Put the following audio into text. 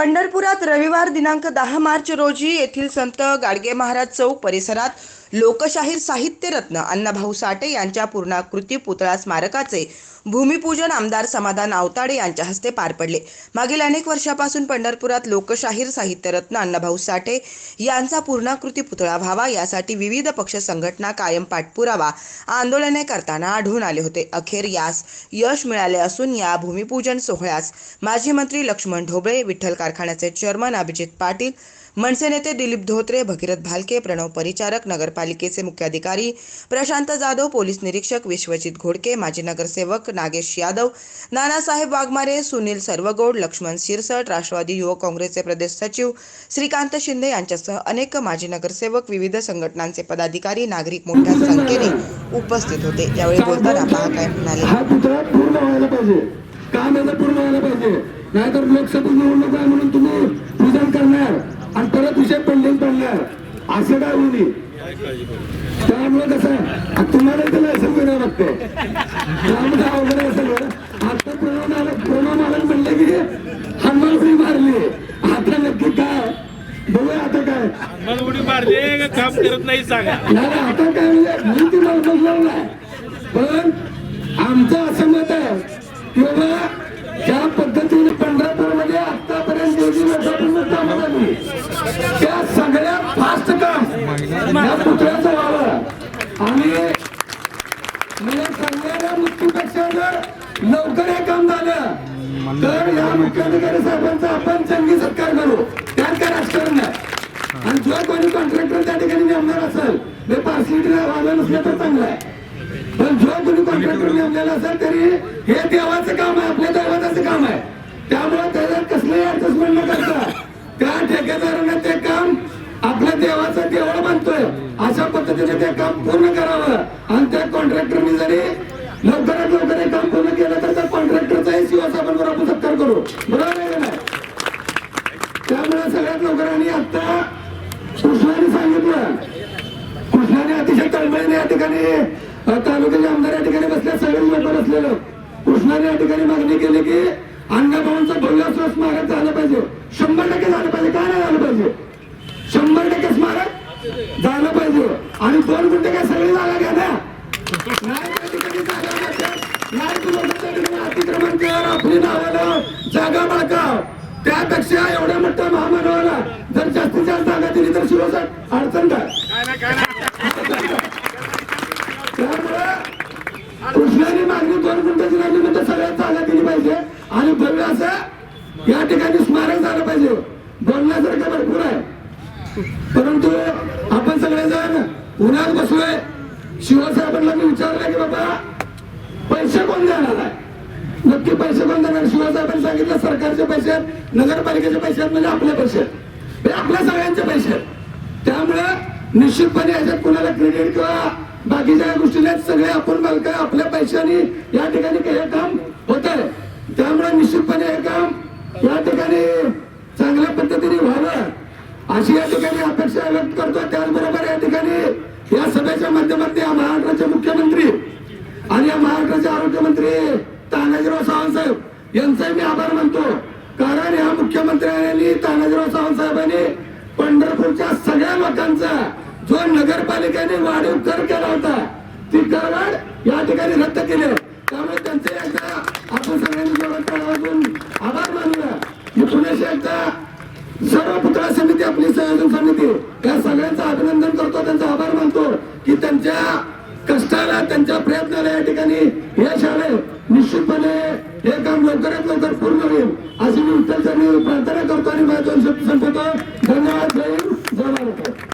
पंढरपुरात रविवार दिनांक दहा मार्च रोजी येथील संत गाडगे महाराज चौक परिसरात लोकशाहीर साहित्यरत्न अण्णाभाऊ साठे यांच्या पूर्णाकृती पुतळा स्मारकाचे भूमिपूजन आमदार समाधान आवताडे यांच्या हस्ते पार पडले. मागील अनेक वर्षापासून पंढरपुरात लोकशाहीर साहित्यरत्न अण्णाभाऊ साठे यांचा पूर्णाकृती पुतळा व्हावा यासाठी विविध पक्ष संघटना कायम पाठपुरावा आंदोलने करताना आढळून आले होते. अखेर यास यश मिळाले असून या भूमिपूजन सोहळ्यास माजी मंत्री लक्ष्मण ढोबळे विठ्ठल कारखान्याचे चेअरमन अभिजित पाटील मनसे नेते दिलीप धोत्रे भगीरथ भालके प्रणव परिचारक नगरपालिकेचे मुख्याधिकारी प्रशांत जाधव पोलीस निरीक्षक विश्वजित घोडके माजी नगरसेवक नागेश यादव नानासाहेब वाघमारे सुनील सर्वगोड लक्ष्मण शिरसट राष्ट्रवादी युवक काँग्रेसचे प्रदेश सचिव श्रीकांत शिंदे यांच्यासह अनेक माजी नगरसेवक विविध संघटनांचे पदाधिकारी नागरिक मोठ्या संख्येने उपस्थित होते. यावेळी बोलताना पहा काय म्हणाले? काम याचं पूर्ण व्हायला पाहिजे. नाहीतर लोकसभा निवडणूक आहे म्हणून तुम्ही पूजन करणार. आणि परत विषय पेंडिंग पडणार. असं काय होऊ त्यामुळे कसं तुम्हाला इथं लायसन मिळावं लागतं त्यामुळे अवघड सगळं? आता प्रणव मालक म्हणले की हनुमान उडी मारली. आता नक्की काय? बघूया आता काय. मला उडी मारते का काम करत नाही सांगा. आता काय म्हणजे मी ती मला नाही. पण आमचं असं मत आहे की बाबा ज्या त्या सगळ्यात फास्ट काम या पुतळ्याचं व्हावं आणि मला सांगणाऱ्या मृत्यूपेक्षा जर लवकर हे काम झालं तर या मुख्याधिकारी साहेबांचा आपण चंगी सत्कार करू. त्यात काय राजकारण नाही. आणि जो कोणी कॉन्ट्रॅक्टर त्या ठिकाणी नेमणार असेल ते पार्सलिटी वाजलं नसलं तर चांगलं आहे. पण जो कोणी कॉन्ट्रॅक्टर नेमलेला असेल तरी हे देवाचं काम आहे आपल्या देवाचं काम आहे. त्यामुळे त्याच्यात कसलंही अडचण न करता त्या ठेकेदाराने ते काम? आपल्या देवाचं देवळ बांधतोय. अशा पद्धतीने ते काम पूर्ण करावं. आणि त्या कॉन्ट्रॅक्टरने जरी लवकरात लवकर हे काम पूर्ण केलं तर त्या कॉन्ट्रॅक्टरचाही शिवास आपण बरोबर सत्कार करू. बरोबर आहे का त्यामुळे सगळ्यात लवकर आणि आता कृष्णाने सांगितलं. कृष्णाने अतिशय तळमळीने या ठिकाणी तालुक्याचे आमदार या ठिकाणी बसले सगळे लोक बसलेलं. कृष्णाने या ठिकाणी मागणी केली की अण्णाभाऊंचं भव्य स्मारक झालं पाहिजे. शंभर टक्के झालं पाहिजे. काय नाही झालं पाहिजे? शंभर टक्के स्मारक झालं पाहिजे. आणि दोन गुंठे काय सगळी जागा घ्या ना. अतिक्रमण कर आपली नावानं जागा बाळकाव त्यापेक्षा एवढ्या मोठ्या महामानवाला जर जास्तीत जास्त जागा दिली तर शिवसाठ अडचण काय? त्यामुळे कृष्णाने मागणी दोन गुंठ्याची राहिली म्हणजे सगळ्यात जागा दिली पाहिजे. आणि भव्य असं या ठिकाणी स्मारक झालं पाहिजे. बोलण्यासारखं भरपूर आहे. परंतु आपण सगळेजण उन्हात बसलोय. शिवसाहेबांना मी विचारलं की बाबा पैसे कोण देणार आहे? नक्की पैसे कोण देणार? शिवसाहेबांनी सांगितलं सरकारचे पैसे आहेत नगरपालिकेचे पैसे आहेत म्हणजे आपले पैसे आहेत. हे आपल्या सगळ्यांचे पैसे आहेत. त्यामुळे निश्चितपणे याच्यात कोणाला क्रेडिट किंवा बाकीच्या गोष्टी सगळे आपण बालका आपल्या पैशाने या ठिकाणी हे काम होत आहे त्यामुळे निश्चितपणे हे काम या ठिकाणी चांगल्या पद्धतीने व्हावं अशी या ठिकाणी अपेक्षा व्यक्त करतो त्याचबरोबर या ठिकाणी या सभेच्या माध्यमातून या महाराष्ट्राचे मुख्यमंत्री आणि या महाराष्ट्राचे आरोग्यमंत्री तानाजीराव सावंत साहेब मी आभार मानतो. कारण या मुख्यमंत्र्यांनी तानाजीराव सावंत साहेबांनी पंढरपूरच्या सगळ्या लोकांचा जो नगरपालिकेने वाढीव कर केला होता ती करवाढ या ठिकाणी रद्द केली त्यामुळे त्यांचे एकदा आपण सगळ्यांनी जोरात वाजून आभार सर्व पुतळा समिती आपली संयोजन समिती. या सगळ्यांचं अभिनंदन करतो त्यांचा आभार मानतो की त्यांच्या कष्टाला त्यांच्या प्रयत्नाला या ठिकाणी यश आले निश्चितपणे हे काम लवकरात लवकर पूर्ण होईल. अशी मी उत्तर प्रार्थना करतो आणि माझ्या संपवतो.